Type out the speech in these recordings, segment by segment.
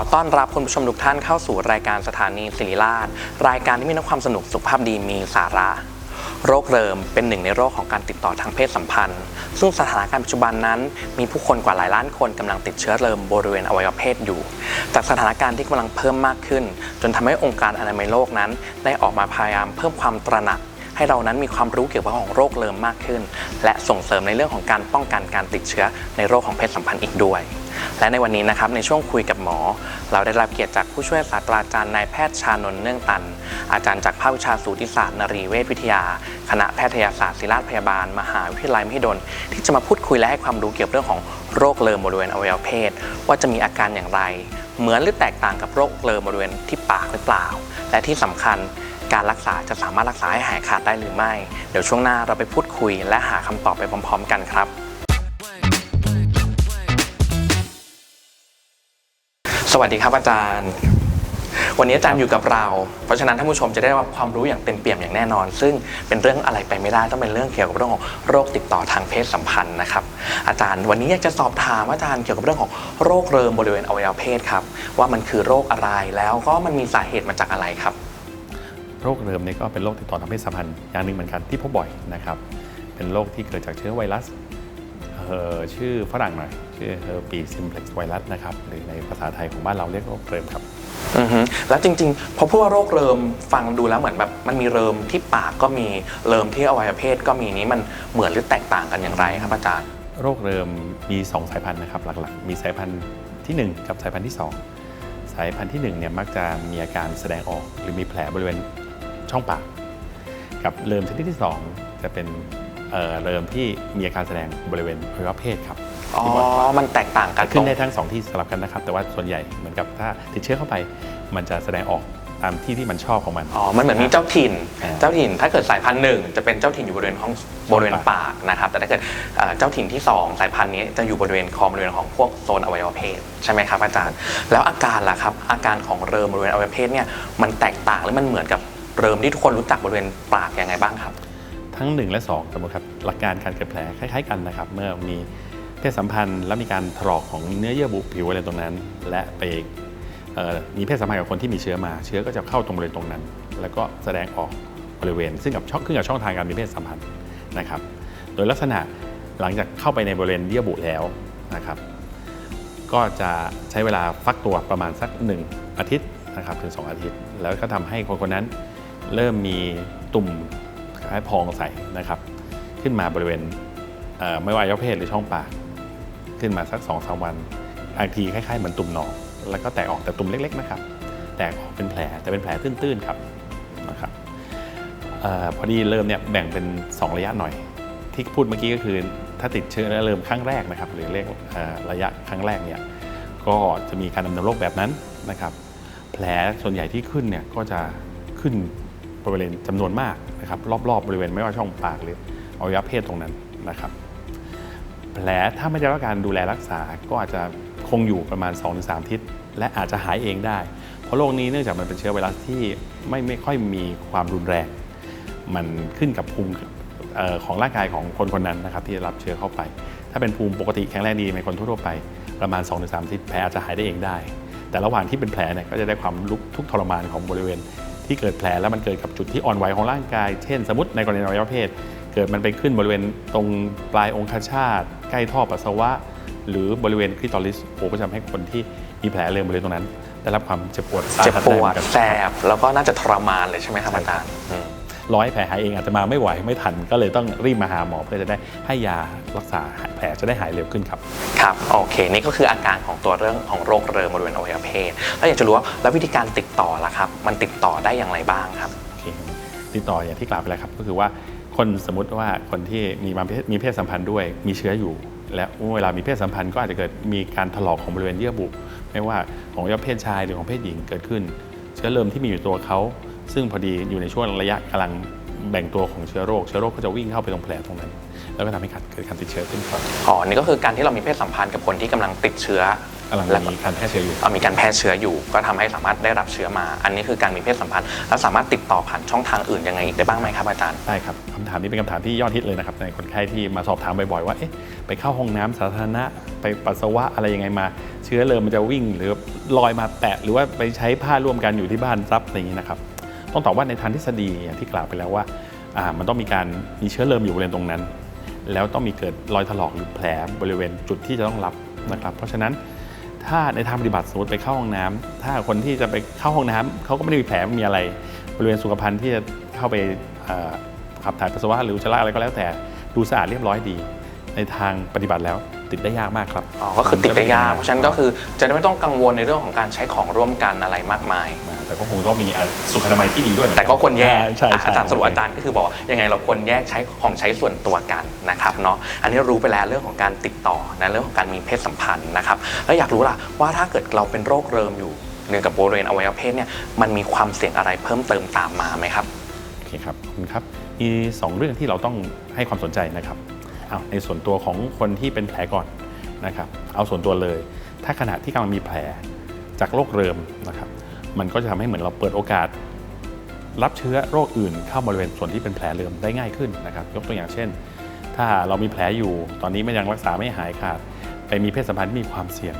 ขอต้อนรับคุณผู้ชมทุกท่านเข้าสู่รายการสถานีศิริราช รายการที่มีทั้งความสนุกสุขภาพดีมีสาระ โรคเริมเป็นหนึ่งในโรคของการติดต่อทางเพศสัมพันธ์ ซึ่งสถานการณ์ปัจจุบันนั้น มีผู้คนกว่าหลายล้านคนกำลังติดเชื้อเริมบริเวณอวัยวะเพศอยู่ จากสถานการณ์ที่กำลังเพิ่มมากขึ้น จนทำให้องค์การอนามัยโลกนั้น ได้ออกมาพยายามเพิ่มความตระหนัก ให้เรานั้นมีความรู้เกี่ยวกับของโรคเริมมากขึ้น และส่งเสริมในเรื่องของการป้องกันการติดเชื้อในโรคของเพศสัมพันธ์อีกด้วย และในวันนี้นะครับในช่วงคุยกับหมอ เราได้รับเกียรติจากผู้ช่วยศาสตราจารย์นายแพทย์ชานนท์เนื่องตัน อาจารย์จากภาควิชาสูติศาสตร์นรีเวชวิทยา คณะแพทยศาสตร์ศิริราชพยาบาล มหาวิทยาลัยมหิดลที่จะมาพูดคุยและให้ความรู้เกี่ยวกับเรื่องของโรคเริมบริเวณอวัยวะเพศ ว่าจะมีอาการอย่างไร เหมือนหรือแตกต่างกับโรคเริมบริเวณที่ปากหรือเปล่า และที่สำคัญ การรักษาจะสามารถรักษาให้หายขาดได้หรือไม่ เดี๋ยวช่วงหน้าเราไปพูดคุย และหาคำตอบไปพร้อม ๆ กันครับ สวัสดีครับอาจารย์ วันนี้อาจารย์อยู่กับเรา เพราะฉะนั้นท่านผู้ชมจะได้รับความรู้อย่างเต็มเปี่ยมอย่างแน่นอน ซึ่งเป็นเรื่องอะไรไปไม่ได้ต้องเป็นเรื่องเกี่ยวกับเรื่องของโรคติดต่อทางเพศสัมพันธ์นะครับ อาจารย์วันนี้อยากจะสอบถามอาจารย์เกี่ยวกับเรื่องของโรคเริมบริเวณอวัยวะเพศครับว่ามันคือโรคอะไรแล้วก็มันมีสาเหตุมาจากอะไรครับ โรคเริมเนี่ยก็เป็นโรคติดต่อทางเพศสัมพันธ์อย่างหนึ่งเหมือนกันที่พบบ่อยนะครับ เป็นโรคที่เกิดจากเชื้อไวรัสเอ่อชื่อฝรั่งหน่อยชื่อ herpes simplex ไวรัสนะครับหรือในภาษาไทยของบ้านเราเรียกโรคเริมครับอือฮึแล้วจริงๆพอพูดว่าโรคเริมฟังดูแล้วเหมือนแบบมันมีเริมที่ปากก็มีเริมที่อวัยวะเพศก็มีนี้มันเหมือนหรือแตกต่างกันอย่างไรครับอาจารย์ โรคเริมมี 2 สายพันธุ์นะครับหลักๆ มีสายพันธุ์ทีหนึ่1 กับสายพันธุ์ที่ 2 สายพันธุ์ที่1เนี่ยมักจะมีอาการแสดงออกหรือมีแผลบริเวณ ช่องปาก กับเริมชนิดที่ 2 จะเป็นเอ่อเริมที่มีอาการแสดงบริเวณอวัยวะเพศครับอ๋อมันแตกต่างกันขึ้นได้ตรงทั้งสองที่สลับกันนะครับ แต่ว่าส่วนใหญ่เหมือนกับถ้าติดเชื้อเข้าไป มันจะแสดงออกตามที่ที่มันชอบของมัน อ๋อ มันเหมือนมีเจ้าถิ่น อ่า เจ้าถิ่น ถ้าเกิดสายพันธุ์หนึ่งจะเป็นเจ้าถิ่นอยู่บริเวณของบริเวณปากนะครับ แต่ถ้าเกิดเอ่อเจ้าถิ่นที่สองสายพันธุ์นี้จะอยู่บริเวณคอบริเวณของพวกโซนอวัยวะเพศใช่ไหมครับอาจารย์ แล้วอาการล่ะครับ อาการของเริมบริเวณอวัยวะเพศเนี่ย มันแตกต่างหรือมันเหมือนกับ เริมที่ทุกคนรู้จักบริเวณปากยังไงบ้างครับ ทั้ง 1 และ 2 สมมติครับหลักการการเกิดแผลคล้ายๆกันนะครับ เมื่อมีเพศสัมพันธ์ แล้วมีการถลอกของเนื้อเยื่อบุผิวอะไรตรงนั้น และไปมีเพศสัมพันธ์กับคนที่มีเชื้อมา เชื้อก็จะเข้าตรงบริเวณตรงนั้น แล้วก็แสดงออกบริเวณ ซึ่งกับช่องขึ้นกับช่องทางการมีเพศสัมพันธ์นะครับ โดยลักษณะหลังจากเข้าไปในบริเวณเยื่อบุแล้วนะครับ ก็จะใช้เวลาฟักตัวประมาณสัก 1 อาทิตย์นะครับถึง 2 อาทิตย์ แล้วก็ทำให้คนคนนั้น เริ่มมีตุ่มคล้ายพองใสนะครับ ขึ้นมาบริเวณเไม่ว่าอวัยวะเพศหรือช่องปาก ขึ้นมาสัก2อสวันบางทีคล้ายๆเหมือนตุ่มหนองแล้วก็แตกออกแต่ตุ่มเล็ก ๆ นะครับ แตกออกเป็นแผลแต่เป็นแผลตื้นๆครับนะครับออพอดีเริ่มเนี่ยแบ่งเป็น 2 ระยะหน่อย ที่พูดเมื่อกี้ก็คือถ้าติดเชื้อแล้วเริ่มครั้งแรกนะครับ หรือเรียกระยะครั้งแรกเนี่ยก็จะมีการดำเนินโรคแบบนั้นนะครับ แผลส่วนใหญ่ที่ขึ้นเนี่ยก็จะขึ้น บริเวณจำนวนมากนะครับรอบๆบริเวณไม่ว่าช่องปากหรืออวัยวะเพศตรงนั้นนะครับ แผลถ้าไม่ได้รับการดูแลรักษาก็อาจจะคงอยู่ประมาณ 2-3อาทิตและอาจจะหายเองได้ เพราะโรคนี้เนื่องจากมันเป็นเชื้อไวรัสที่ไม่ไม่ค่อยมีความรุนแรง มันขึ้นกับภูมิของร่างกายของคนคนนั้นนะครับที่รับเชื้อเข้าไป ถ้าเป็นภูมิปกติแข็งแรงดีในคนทั่วไปประมาณ 2-3อาทิตย์แผลอาจจะหายได้เองได้ แต่ระหว่างที่เป็นแผลเนี่ยก็จะได้ความลุกทุกทรมานของบริเวณ ที่เกิดแผลแล้วมันเกิดกับจุดที่อ่อนไหวของร่างกาย เช่น สมมติในกรณีอวัยวะเพศ เกิดมันไปขึ้นบริเวณตรงปลายองคชาต ใกล้ท่อปัสสาวะ หรือบริเวณคลิตอริสโอ้ก็จะทำให้คนที่มีแผลเริมบริเวณตรงนั้น ได้รับความเจ็บปวดสาเจ็บหัสปวดได้เหมือนกันแสบแล้วก็น่าจะทรมานเลยใช่ไหมครับอาจารย์อืม รอให้แผลหายเองอาจจะมาไม่ไหวไม่ทัน ก็เลยต้องรีบมาหาหมอเพื่อจะได้ให้ยารักษาแผลจะได้หายเร็วขึ้นครับ ครับ โอเค นี่ก็คืออาการของตัวเรื่องของโรคเริมบริเวณอวัยวะเพศ แล้วอยากจะรู้ว่าแล้ววิธีการติดต่อล่ะครับ มันติดต่อได้อย่างไรบ้างครับโอเคติดต่ออย่างที่กล่าวไปแล้วครับ ก็คือว่าคนสมมติว่าคนที่มีมาเพศมีเพศสัมพันธ์ด้วยมีเชื้ออยู่ และเวลามีเพศสัมพันธ์ก็อาจจะเกิดมีการถลอกของบริเวณเยื่อบุ ไม่ว่าของอวัยวะเพศชายหรือของเพศหญิงเกิดขึ้น เชื้อเริมที่มีอยู่ตัวเขา ซึ่งพอดีอยู่ในช่วงระยะกำลังแบ่งตัวของเชื้อโรค เชื้อโรคก็จะวิ่งเข้าไปตรงแผลตรงนั้น แล้วก็ทำให้เกิดการติดเชื้อขึ้นครับอ๋อนี่ก็คือการที่เรามีเพศสัมพันธ์กับคนที่กำลังติดเชื้อกำลังแล้วก็มีการแพร่เชื้ออยู่เอ่อมีการแพร่เชื้ออยู่ ก็ทำให้สามารถได้รับเชื้อมา อันนี้คือการมีเพศสัมพันธ์ แล้วสามารถติดต่อผ่านช่องทางอื่นยังไงอีกได้บ้างไหมครับอาจารย์ได้ครับคำถามนี้เป็นคำถามที่ยอดฮิตเลยนะครับในคนไข้ที่มาสอบถามบ่อยๆว่าเอ๊ะไปเข้าห้องน้ำสาธารณะไปปัสสาวะอะไรยังไงมา เชื้อเริ่มมันจะวิ่งหรือลอยมาแตะหรือว่าไปใช้ผ้าร่วมกันอยู่ที่บ้านรับอะไรอย่างนี้นะครับ ต้องตอบว่าในทางทฤษฎีอย่างที่กล่าวไปแล้วว่ามันต้องมีการมีเชื้อเริมอยู่บริเวณตรงนั้น แล้วต้องมีเกิดรอยถลอกหรือแผลบริเวณจุดที่จะต้องรับนะครับ เพราะฉะนั้นถ้าในทางปฏิบัติสมมติไปเข้าห้องน้ำถ้าคนที่จะไปเข้าห้องน้ำเขาก็ไม่ได้มีแผลมีอะไร บริเวณสุขภัณฑ์ที่จะเข้าไปขับถ่ายปัสสาวะหรืออุจจาระอะไรก็แล้วแต่ดูสะอาดเรียบร้อยดี ในทางปฏิบัติแล้ว ติดได้ยากมากครับ อ๋อ ก็คือติดได้ยาก เพราะฉะนั้นก็คือจะได้ไม่ต้องกังวลในเรื่องของการใช้ของร่วมกันอะไรมากมาย แต่ก็คงต้องมีอะสุขอนามัยที่ดีด้วยเหมือนแต่ก็ควรแยกใช่ใช่อาจารย์สรุปอาจารย์ก็คือบอกว่ายังไงเราควรแยกใช้ของใช้ส่วนตัวกันนะครับเนาะ อันนี้รู้ไปแล้วเรื่องของการติดต่อนะเรื่องของการมีเพศสัมพันธ์นะครับ แล้วอยากรู้ล่ะว่าถ้าเกิดเราเป็นโรคเริมอยู่เนื่องกับบริเวณอวัยวะเพศเนี่ยมันมีความเสี่ยงอะไรเพิ่มเติมตามมาไหมครับ โอเคครับขอบคุณครับมีสองเรื่องที่เราต้องให้ความสนใจนะครับ เอาในส่วนตัวของคนที่เป็นแผลก่อนนะครับเอาส่วนตัวเลย ถ้าขณะที่กำลังมีแผลจากโรคเริมนะครับมันก็จะทำให้เหมือนเราเปิดโอกาส รับเชื้อโรคอื่นเข้าบริเวณส่วนที่เป็นแผลเริมได้ง่ายขึ้นนะครับยกตัวอย่างเช่น ถ้าเรามีแผลอยู่ตอนนี้ไม่ยังรักษาไม่หายขาดไปมีเพศสัมพันธ์ที่มีความเสี่ยง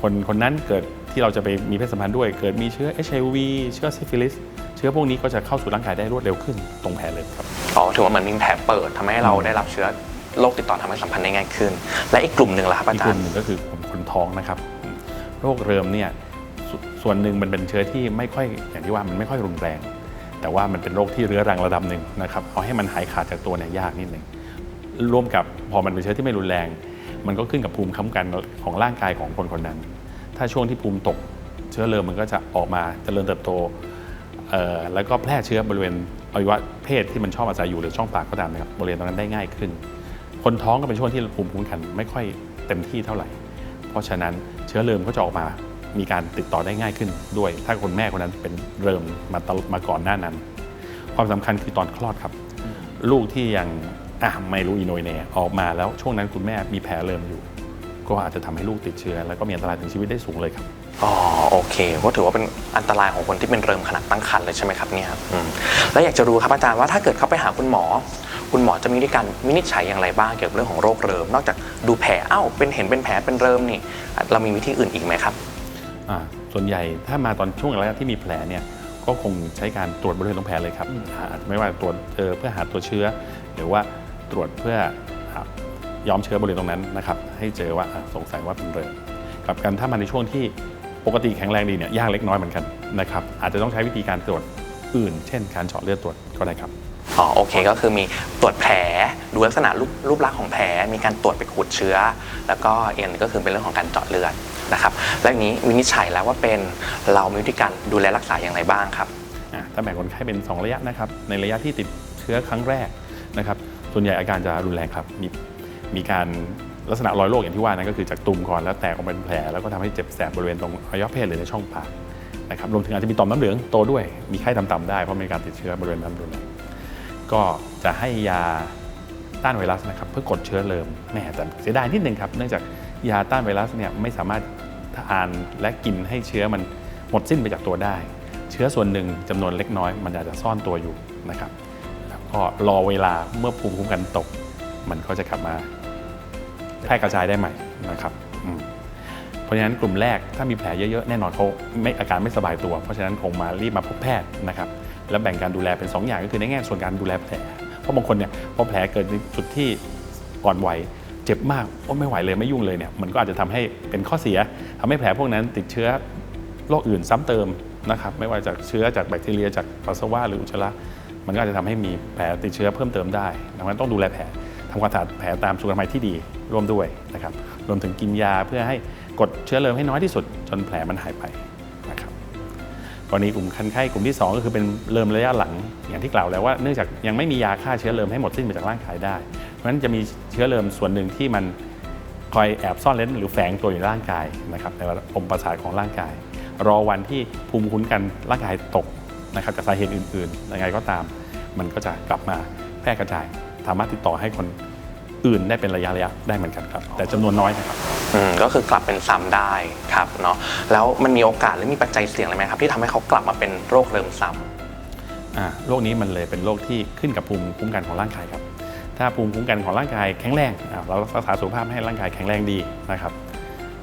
คนคนนั้นเกิดที่เราจะไปมีเพศสัมพันธ์ด้วย เกิดมีเชื้อ HIV เชื้อซิฟิลิสเชื้อพวกนี้ก็จะเข้าสู่ร่างกายได้รวดเร็วขึ้นตรงแผลเลยครับอ๋อถือว่าเหมือนมีแผลเปิดทำให้เราได้รับเชื้อ โรคติดต่อทางเพศสัมพันธ์ได้ง่ายขึ้น และอีกกลุ่มหนึ่งล่ะครับอาอีกกลุ่มหนึ่งก็คือคนคนท้องนะครับ โรคเริมเนี่ยสส่วนหนึ่งมันเป็นเชื้อที่ไม่ค่อยอย่างที่ว่ามันไม่ค่อยรุนแรง แต่ว่ามันเป็นโรคที่เรื้อรังระดับหนึ่งนะครับเอาให้มันหายขาดจากตัวเนี่ยยากนิดหนึ่งร่วมกับพอมันเป็นเชื้อที่ไม่รุนแรง มันก็ขึ้นกับภูมิคุ้มกันของร่างกายของคนคนนั้น ถ้าช่วงที่ภูมิตกเชื้อเริมมันก็จะออกมาเจริญเติบโตแล้วก็แพร่เชื้อบริเวณอวัยวะเพศที่มันชอบอาศัยอยู่หรือช่องปากก็ตามนะครับบริเวณตรงนั้นได้ง่ายขึ้น คนท้องก็เป็นช่วงที่ภูมิคุ้มกันไม่ค่อยเต็มที่เท่าไหร่ เพราะฉะนั้นเชื้อเริมก็จะออกมามีการติดต่อได้ง่ายขึ้นด้วย ถ้าคนแม่คนนั้นเป็นเริมมาตลมาก่อนหน้านั้น ความสำคัญคือตอนคลอดครับ ลูกที่ยังอะไม่รู้อีโนยเน่ออกมาแล้วช่วงนั้นคุณแม่มีแผลเริมอยู่ ก็อาจจะทำให้ลูกติดเชื้อ แล้วก็มีอันตรายถึงชีวิตได้สูงเลยครับ อ๋อโอเคก็ถือว่าเป็นอันตรายของคนที่เป็นเริมขนาดตั้งครรภ์เลยใช่ไหมครับเนี่ยอืมแล้วอยากจะรู้ครับอาจารย์ว่าถ้าเกิดเขาไปหาคุณหมอ คุณหมอจะมีวิธีการวินิจฉัยอย่างไรบ้างเกี่ยวกับเรื่องของโรคเริม นอกจากดูแผลอ้าวเป็นเห็นเป็นแผลเป็นเริมนี่ เรามีวิธีอื่นอีกไหมครับ อ่าส่วนใหญ่ถ้ามาตอนช่วงแรกที่มีแผลเนี่ยก็คงใช้การตรวจบริเวณตรงแผลเลยครับหาไม่ว่าตรวจเอ่อเพื่อหาตัวเชื้อ หรือว่าตรวจเพื่อหาย้อมเชื้อบริเวณตรงนั้นนะครับให้เจอว่าอะสงสัยว่าเป็นเริมกับการถ้ามาในช่วงที่ ปกติแข็งแรงดีเนี่ยยากเล็กน้อยเหมือนกันนะครับอาจจะต้องใช้วิธีการตรวจอื่น เช่น การเจาะเลือดตรวจก็ได้ครับอ๋อโอเคก็คือมีตรวจแผลดูลักษณะรูปรูปลักษณ์ของแผล มีการตรวจไปขูดเชื้อ แล้วก็อีกอันหนึงก็คือเป็นเรื่องของการเจาะเลือดนะครับและอย่างนี้วินิจฉัยแล้วว่าเป็นเรามีวิธีการดูแลรักษาอย่างไรบ้างครับอะถ้าแบ่งคนไข้เป็น 2 ระยะนะครับในระยะที่ติดเชื้อครั้งแรกนะครับส่วนใหญ่อาการจะรุนแรงครับมีมีการ ลักษณะรอยโรคอย่างที่ว่านั้นก็คือจากตุ่มก่อนแล้วแตกออกเป็นแผลแล้วก็ทำให้เจ็บแสบบริเวณตรงอวัยวะเพศหรือในช่องปากนะครับรวมถึงอาจจะมีต่อมน้ำเหลืองโตด้วยมีไข้ต่ำๆได้เพราะมีการติดเชื้อบริเวณนั้นรุนแรงก็จะให้ยาต้านไวรัสนะครับเพื่อกดเชื้อเริมแม่แต่เสียดายนิดนึงครับเนื่องจากยาต้านไวรัสเนี่ยไม่สามารถทานและกินให้เชื้อมันหมดสิ้นไปจากตัวได้ เชื้อส่วนหนึ่งจำนวนเล็กน้อย มันอาจจะซ่อนตัวอยู่นะครับแล้วก็รอเวลาเมื่อภูมิคุ้มกันตก มันก็จะกลับมา แพร่กระจายได้ใหม่นะครับเพราะฉะนั้นกลุ่มแรกถ้ามีแผลเยอะๆแน่นอนเขาไม่อาการไม่สบายตัว เพราะฉะนั้นคงมารีบมาพบแพทย์นะครับแล้วแบ่งการดูแลเป็น 2 อย่างก็คือในแง่ส่วนการดูแลแผลเพราะบางคนเนี่ยพอแผลเกิดในจุดที่ก่อนวัยเจ็บมากโอ้ไม่ไหวเลยไม่ยุ่งเลยเนี่ยมันก็อาจจะทำให้เป็นข้อเสียทำให้แผลพวกนั้นติดเชื้อโรคอื่นซ้ำเติมนะครับไม่ว่าจากเชื้อจากแบคทีเรียจากปัสสาวะหรืออุจจาระมันก็อาจจะทำให้มีแผลติดเชื้อเพิ่มเติมได้ดังนั้นต้องดูแลแผล ทำความสะอาดแผลตามสุขอนามัยที่ดีร่วมด้วยนะครับรวมถึงกินยาเพื่อให้กดเชื้อเริมให้น้อยที่สุด จนแผลมันหายไปนะครับกรณีกลุ่มคันไข้กลุ่มที่ 2 ก็คือเป็นเริมระยะหลังอย่างที่กล่าวแล้วว่าเนื่องจากยังไม่มียาฆ่าเชื้อเริมให้หมดสิ้นไปจากร่างกายได้ เพราะฉะนั้นจะมีเชื้อเริมส่วนหนึ่งที่มันคอยแอบซ่อนเร้นหรือแฝงตัวอยู่ในร่างกายนะครับในปมประสาทของร่างกาย รอวันที่ภูมิคุ้มกันร่างกายตกนะครับจากสาเหตุอื่นๆยังไงก็ตาม มันก็จะกลับมาแพร่กระจาย สามารถติดต่อให้คนอื่นได้เป็นระยะระยะได้เหมือนกันครับ แต่จำนวนน้อยนะครับอืมก็คือกลับเป็นซ้ำได้ครับเนาะแล้วมันมีโอกาสหรือมีปัจจัยเสี่ยงอะไรไหมครับ ที่ทำให้เขากลับมาเป็นโรคเริมซ้ำอ่าโรคนี้มันเลยเป็นโรคที่ขึ้นกับภูมิคุ้มกันของร่างกายครับ ถ้าภูมิคุ้มกันของร่างกายแข็งแรงอ่าเรารักษาสุขภาพให้ร่างกายแข็งแรงดีนะครับ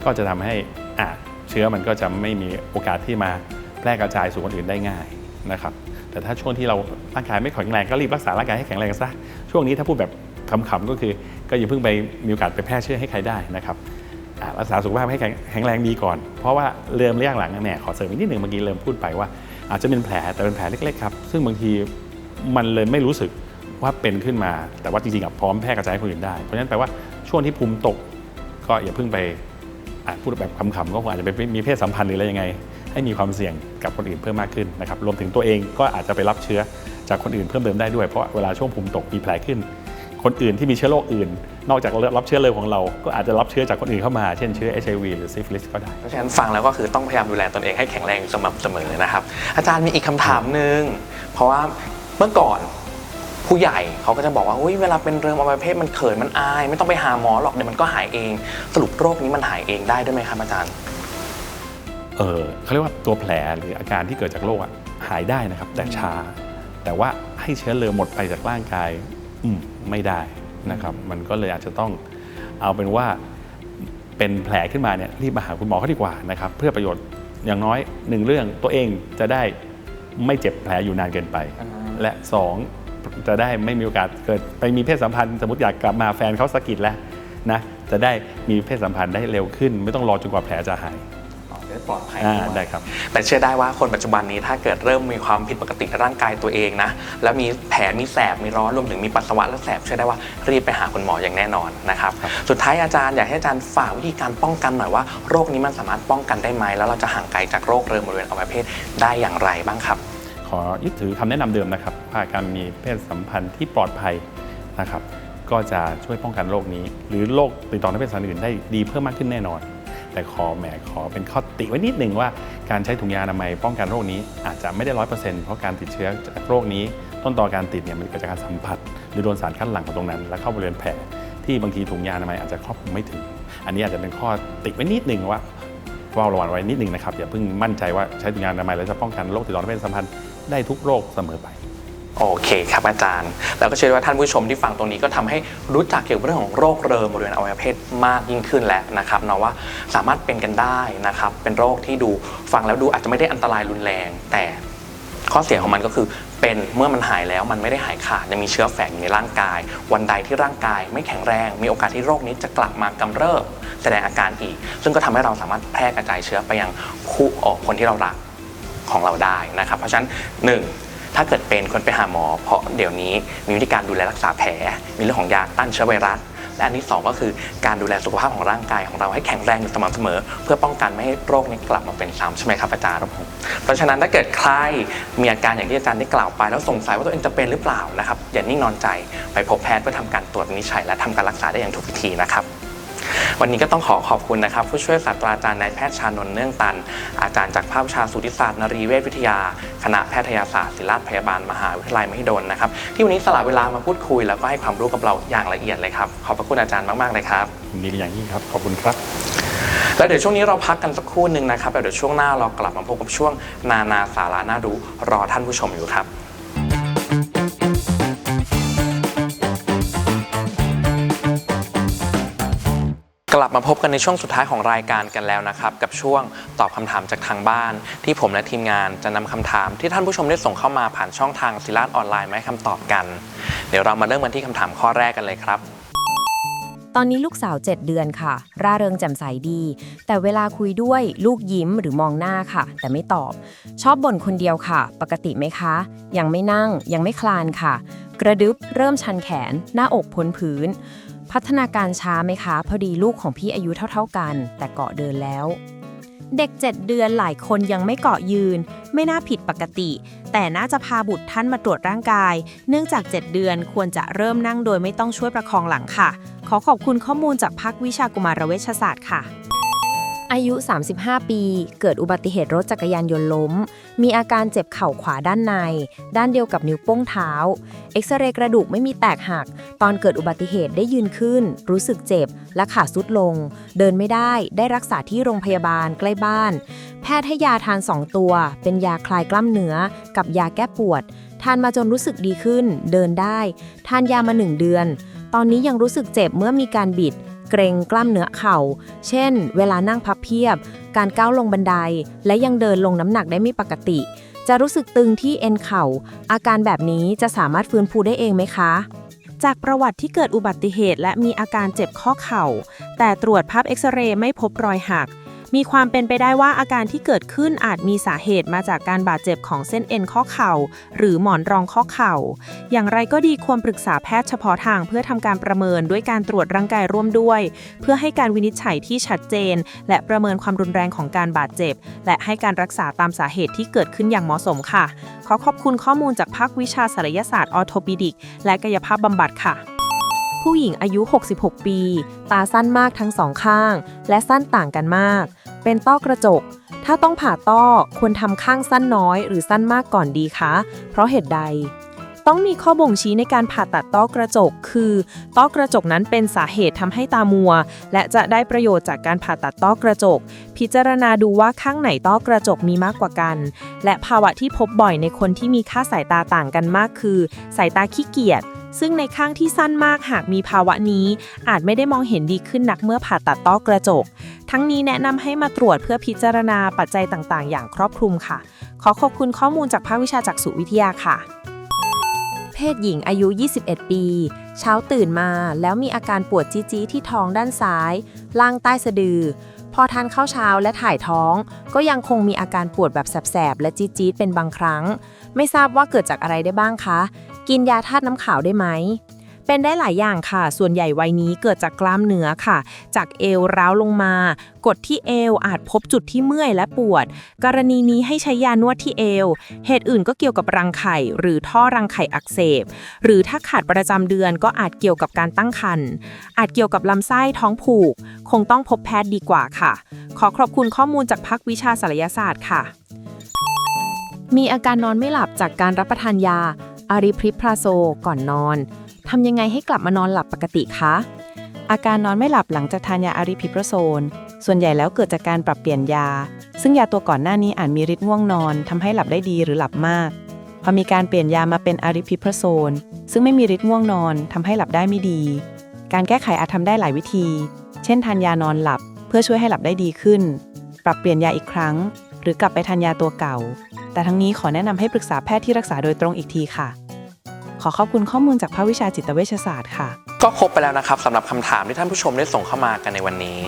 ก็จะทำให้อ่าเชื้อมันก็จะไม่มีโอกาสที่มาแพร่กระจายสู่คนอื่นได้ง่ายนะครับ แต่ถ้าช่วงที่เรา ร่างกายไม่แข็งแรงก็รีบรักษาร่างกายให้แข็งแรงซะช่วงนี้ถ้าพูดแบบขำๆก็คือก็อย่าเพิ่งไปมีโอกาสไปแพร่เชื้อให้ใครได้นะครับรักษาสุขภาพให้แข็งแรงดีก่อน เพราะว่าเริ่มระยะหลังเนี่ยขอเสริมอีกนิดหนึ่งเมื่อกี้เริ่มพูดไปว่า อาจจะเป็นแผลแต่เป็นแผลเล็กๆครับซึ่งบางทีมันเลยไม่รู้สึกว่าเป็นขึ้นมา แต่ว่าจริงๆอะพร้อมแพร่กระจายให้คนอื่นได้เพราะฉะนั้นแปลว่าช่วงที่ภูมิตก ก็อย่าเพิ่งไปพูดแบบคำๆก็คงอาจจะไปมีเพศสัมพันธ์หรืออะไรยังไง ให้มีความเสี่ยงกับคนอื่นเพิ่มมากขึ้นนะครับรวมถึงตัวเองก็อาจจะไปรับเชื้อ จากคนอื่นเพิ่มเติมได้ด้วยเพราะเวลาช่วงภูมิตกมีแผลขึ้น คนอื่นที่มีเชื้อโรคอื่น นอกจากรับเชื้อเลยของเรา ก็อาจจะรับเชื้อจากคนอื่นเข้ามา เช่นเชื้อ HIV หรือซิฟิลิสก็ได้ เพราะฉะนั้นฟังแล้วก็คือต้องพยายามดูแลตนเองให้แข็งแรงอยู่สม่ำเสมอนะครับ อาจารย์มีอีกคำถามหนึ่งเพราะว่าเมื่อก่อนผู้ใหญ่เขาก็จะบอกว่าอุ้ยเวลาเป็นเริมอวัยวะเพศมันเขินมันอาย ไม่ต้องไปหาหมอหรอกเดี๋ยวมันก็หายเอง สรุปโรคนี้มันหายเองได้ด้วยไหมครับอาจารย์เออเขาเรียกว่าตัวแผลหรืออาการที่เกิดจากโรคอะหายได้นะครับแต่ช้า แต่ว่าให้เชื้อเรือหมดไปจากร่างกายอืมไม่ได้นะครับ มันก็เลยอาจจะต้องเอาเป็นว่าเป็นแผลขึ้นมาเนี่ยรีบมาหาคุณหมอเขาดีกว่านะครับเพื่อประโยชน์อย่างน้อยหนึ่งเรื่องตัวเองจะได้ไม่เจ็บแผลอยู่นานเกินไปอ่าและสองจะได้ไม่มีโอกาสเกิดไปมีเพศสัมพันธ์สมมติอยากกลับมาแฟนเขาสะกิดแล้วนะจะได้มีเพศสัมพันธ์ได้เร็วขึ้น ไม่ต้องรอจนกว่าแผลจะหาย ได้ปลอดภัยอ่าด้วย ได้ครับ แต่เชื่อได้ว่าคนปัจจุบันนี้ถ้าเกิดเริ่มมีความผิดปกติในร่างกายตัวเองนะ แล้วมีแผลมีแสบมีร้อนรวมถึงมีปัสสาวะและแสบเชื่อได้ว่ารีบไปหาคุณหมออย่างแน่นอนนะครับครับสุดท้ายอาจารย์อยากให้อาจารย์ฝากวิธีการป้องกันหน่อยว่าโรคนี้มันสามารถป้องกันได้ไหมแล้วเราจะห่างไกลจากโรคเริมบริเวณอวัยวะเพศได้อย่างไรบ้างครับ ขอยึดถือคำแนะนำเดิมนะครับว่าการมีเพศสัมพันธ์ที่ปลอดภัยนะครับ ก็จะช่วยป้องกันโรคนี้ หรือโรคติดต่อทางเพศสัมพันธ์อื่นได้ดีเพิ่มมากขึ้นแน่นอน แต่ขอแหมขอเป็นข้อติไว้นิดหนึ่งว่าการใช้ถุงยางอนามัยป้องกันโรคนี้อาจจะไม่ได้ร้อยเปอร์เซ็นต์เพราะการติดเชื้อจากโรคนี้ ต้นตอการติดเนี่ยมันเกิดจากการสัมผัส หรือโดนสารคัดหลั่งของตรงนั้น แล้วเข้าบริเวณแผลที่บางทีถุงยางอนามัยอาจจะครอบคลุมไม่ถึง อันนี้อาจจะเป็นข้อติไว้นิดหนึ่งว่าเฝ้าระวังไว้นิดหนึ่งนะครับอย่าเพิ่งมั่นใจว่าใช้ถุงยางอนามัยแล้วจะป้องกันโรคติดต่อทางเพศสัมพันธ์ได้ทุกโรคเสมอไป โอเคครับอาจารย์ แล้วก็เชื่อว่าท่านผู้ชมที่ฟังตรงนี้ก็ทำให้รู้จักเกี่ยวกับเรื่องของโรคเริมบริเวณอวัยวะเพศมากยิ่งขึ้นแล้วนะครับเนาะว่าสามารถเป็นกันได้นะครับเป็นโรคที่ดูฟังแล้วดูอาจจะไม่ได้อันตรายรุนแรง แต่ข้อเสียของมันก็คือเป็นเมื่อมันหายแล้วมันไม่ได้หายขาดยังมีเชื้อแฝงอยู่ในร่างกาย วันใดที่ร่างกายไม่แข็งแรง มีโอกาสที่โรคนี้จะกลับมากำเริบแสดงอาการอีก ซึ่งก็ทำให้เราสามารถแพร่กระจายเชื้อไปยังคู่ออกคนที่เรารักของเราได้นะครับ เพราะฉะนั้นหนึ่ง ถ้าเกิดเป็นควรไปหาหมอ เพราะเดี๋ยวนี้มีวิธีการดูแลรักษาแผล มีเรื่องของยาต้านเชื้อไวรัส และอันที่สองก็คือการดูแลสุขภาพของร่างกายของเราให้แข็งแรงอยู่สม่ำเสมอ เพื่อป้องกันไม่ให้โรคนี้กลับมาเป็นซ้ำใช่ไหมครับอาจารย์ผมเพราะฉะนั้นถ้าเกิดใครมีอาการอย่างที่อาจารย์ได้กล่าวไป แล้วสงสัยว่าตัวเองจะเป็นหรือเปล่านะครับอย่านิ่งนอนใจไปพบแพทย์เพื่อทำการตรวจวินิจฉัยและทำการรักษาได้อย่างถูกวิธีนะครับ วันนี้ก็ต้องขอขอบคุณนะครับ ผู้ช่วยศาสตราจารย์นายแพทย์ชานนท์เนื่องตัน อาจารย์จากภาควิชาสูติศาสตร์นรีเวชวิทยา คณะแพทยศาสตร์ศิริราชพยาบาลมหาวิทยาลัยมหิดลนะครับที่วันนี้สละเวลามาพูดคุย แล้วก็ให้ความรู้กับเราอย่างละเอียดเลยครับขอบพระคุณอาจารย์มากๆเลยครับยินดีเป็นอย่างยิ่งครับขอบคุณครับแล้วเดี๋ยวช่วงนี้เราพักกันสักครู่หนึ่งนะครับแล้วเดี๋ยวช่วงหน้าเรากลับมาพบกับช่วงนานาสาระน่ารู้รอท่านผู้ชมอยู่ครับ ลับมาพบกันในช่วงสุดท้ายของรายการกันแล้วนะครับ กับช่วงตอบคำถามจากทางบ้าน ที่ผมและทีมงานจะนำคำถามที่ท่านผู้ชมได้ส่งเข้ามาผ่านช่องทางศิลาดออนไลน์มาให้คำตอบกัน เดี๋ยวเรามาเริ่มกันที่คำถามข้อแรกกันเลยครับ ตอนนี้ลูกสาว 7 เดือนค่ะ ร่าเริงแจ่มใสดี แต่เวลาคุยด้วยลูกยิ้มหรือมองหน้าค่ะ แต่ไม่ตอบ ชอบบ่นคนเดียวค่ะ ปกติไหมคะ ยังไม่นั่งยังไม่คลานค่ะ กระดึบเริ่มชันแขน หน้าอกพ้นพื้น พัฒนาการช้าไหมคะ พอดีลูกของพี่อายุเท่า ๆกัน แต่เกาะเดินแล้ว เด็ก 7 เดือนหลายคนยังไม่เกาะยืน ไม่น่าผิดปกติ แต่น่าจะพาบุตรท่านมาตรวจร่างกาย เนื่องจาก 7 เดือนควรจะเริ่มนั่งโดยไม่ต้องช่วยประคองหลังค่ะ ขอขอบคุณข้อมูลจากภาควิชากุมารเวชศาสตร์ค่ะ อายุ 35 ปี เกิดอุบัติเหตุรถจักรยานยนต์ล้ม มีอาการเจ็บเข่าขวาด้านใน ด้านเดียวกับนิ้วโป้งเท้า เอ็กซเรย์กระดูกไม่มีแตกหัก ตอนเกิดอุบัติเหตุได้ยืนขึ้น รู้สึกเจ็บ และขาสุดลง เดินไม่ได้ ได้รักษาที่โรงพยาบาลใกล้บ้าน แพทย์ให้ยาทาน 2 ตัว เป็นยาคลายกล้ามเนื้อ กับยาแก้ปวด ทานมาจนรู้สึกดีขึ้น เดินได้ ทานยามา 1 เดือน ตอนนี้ยังรู้สึกเจ็บเมื่อมีการบิด เกรงกล้ามเนื้อเข่า เช่น เวลานั่งพับเพียบ การก้าวลงบันได และยังเดินลงน้ำหนักได้ไม่ปกติ จะรู้สึกตึงที่เอ็นเข่า อาการแบบนี้จะสามารถฟื้นฟูได้เองไหมคะ จากประวัติที่เกิดอุบัติเหตุและมีอาการเจ็บข้อเข่า แต่ตรวจภาพเอ็กซเรย์ไม่พบรอยหัก มีความเป็นไปได้ว่าอาการที่เกิดขึ้นอาจมีสาเหตุมาจากการบาดเจ็บของเส้นเอ็นข้อเข่า หรือหมอนรองข้อเข่า อย่างไรก็ดีควรปรึกษาแพทย์เฉพาะทางเพื่อทำการประเมินด้วยการตรวจร่างกายร่วมด้วย เพื่อให้การวินิจฉัยที่ชัดเจน และประเมินความรุนแรงของการบาดเจ็บ และให้การรักษาตามสาเหตุที่เกิดขึ้นอย่างเหมาะสมค่ะ ขอขอบคุณข้อมูลจากภาควิชาศัลยศาสตร์ออโทปิดิก และกายภาพบำบัดค่ะผู้หญิงอายุ 66 ปี ตาสั้นมากทั้งสองข้าง และสั้นต่างกันมาก เป็นต้อกระจก ถ้าต้องผ่าต้อควรทำข้างสั้นน้อยหรือสั้นมากก่อนดีคะ เพราะเหตุใด ต้องมีข้อบ่งชี้ในการผ่าตัดต้อกระจก คือต้อกระจกนั้นเป็นสาเหตุทำให้ตามัว และจะได้ประโยชน์จากการผ่าตัดต้อกระจก พิจารณาดูว่าข้างไหนต้อกระจกมีมากกว่ากัน และภาวะที่พบบ่อยในคนที่มีค่าสายตาต่างกันมากคือ สายตาขี้เกียจ ซึ่งในข้างที่สั้นมากหากมีภาวะนี้ อาจไม่ได้มองเห็นดีขึ้นนักเมื่อผ่าตัดต้อกระจก ทั้งนี้แนะนำให้มาตรวจเพื่อพิจารณาปัจจัยต่างๆ อย่างครอบคลุมค่ะ ขอขอบคุณข้อมูลจากภาควิชาจักษุวิทยาค่ะ เพศหญิงอายุ 21 ปี เช้าตื่นมาแล้วมีอาการปวดจี้ๆที่ท้องด้านซ้าย ล่างใต้สะดือพอทานข้าวเช้าและถ่ายท้อง ก็ยังคงมีอาการปวดแบบแสบๆ และจี๊ดๆเป็นบางครั้ง ไม่ทราบว่าเกิดจากอะไรได้บ้างคะ กินยาธาตุน้ำขาวได้ไหม เป็นได้หลายอย่างค่ะ ส่วนใหญ่วัยนี้เกิดจากกล้ามเนื้อค่ะ จากเอวร้าวลงมา กดที่เอวอาจพบจุดที่เมื่อยและปวด กรณีนี้ให้ใช้ยานวดที่เอว เหตุอื่นก็เกี่ยวกับรังไข่ หรือท่อรังไข่อักเสบ หรือถ้าขาดประจำเดือนก็อาจเกี่ยวกับการตั้งครรภ์ อาจเกี่ยวกับลำไส้ท้องผูก คงต้องพบแพทย์ดีกว่าค่ะ ขอขอบคุณข้อมูลจากภาควิชาศัลยศาสตร์ค่ะมีอาการนอนไม่หลับจากการรับประทานยา อาริพริพราโซ ก่อนนอน ทำยังไงให้กลับมานอนหลับปกติคะ อาการนอนไม่หลับหลังจากทานยาอาริพริพราโซน ส่วนใหญ่แล้วเกิดจากการปรับเปลี่ยนยา ซึ่งยาตัวก่อนหน้านี้อาจมีฤทธิ์ง่วงนอนทำให้หลับได้ดีหรือหลับมาก พอมีการเปลี่ยนยามาเป็นอาริพิพราโซน ซึ่งไม่มีฤทธิ์ง่วงนอนทำให้หลับได้ไม่ดี การแก้ไขอาจทำได้หลายวิธี เช่นทานยานอนหลับ เพื่อช่วยให้หลับได้ดีขึ้น ปรับเปลี่ยนยาอีกครั้ง หรือกลับไปทานยาตัวเก่า แต่ทั้งนี้ขอแนะนำให้ปรึกษาแพทย์ที่รักษาโดยตรงอีกทีค่ะ ขอขอบคุณข้อมูลจากภาควิชาจิตเวชศาสตร์ค่ะก็ครบไปแล้วนะครับสำหรับคำถามที่ท่านผู้ชมได้ส่งเข้ามากันในวันนี้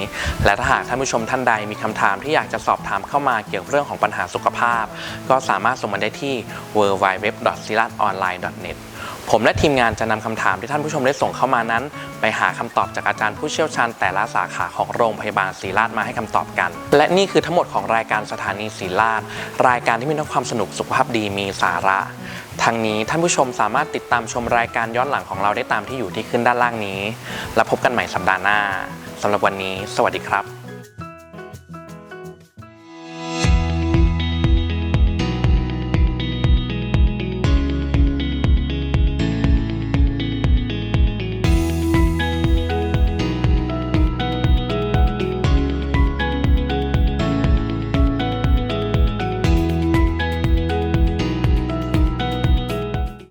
และถ้าหากท่านผู้ชมท่านใดมีคำถามที่อยากจะสอบถามเข้ามาเกี่ยวกับเรื่องของปัญหาสุขภาพ ก็สามารถส่งมาได้ที่ w w w s i l a t o n l i n e n e t ผมและทีมงานจะนำคำถามที่ท่านผู้ชมได้ส่งเข้ามานั้น ไปหาคำตอบจากอาจารย์ผู้เชี่ยวชาญแต่ละสาขาของโรงพยาบาลศรีราชมาให้คำตอบกัน และนี่คือทั้งหมดของรายการสถานีศรีราชรายการที่มีทั้งความสนุกสุขภาพดีมีสาระทางนี้ท่านผู้ชมสามารถติดตามชมรายการย้อนหลังของเราได้ตามที่อยู่ที่ขึ้นด้านล่างนี้ แล้วพบกันใหม่สัปดาห์หน้าสำหรับวันนี้ สวัสดีครับ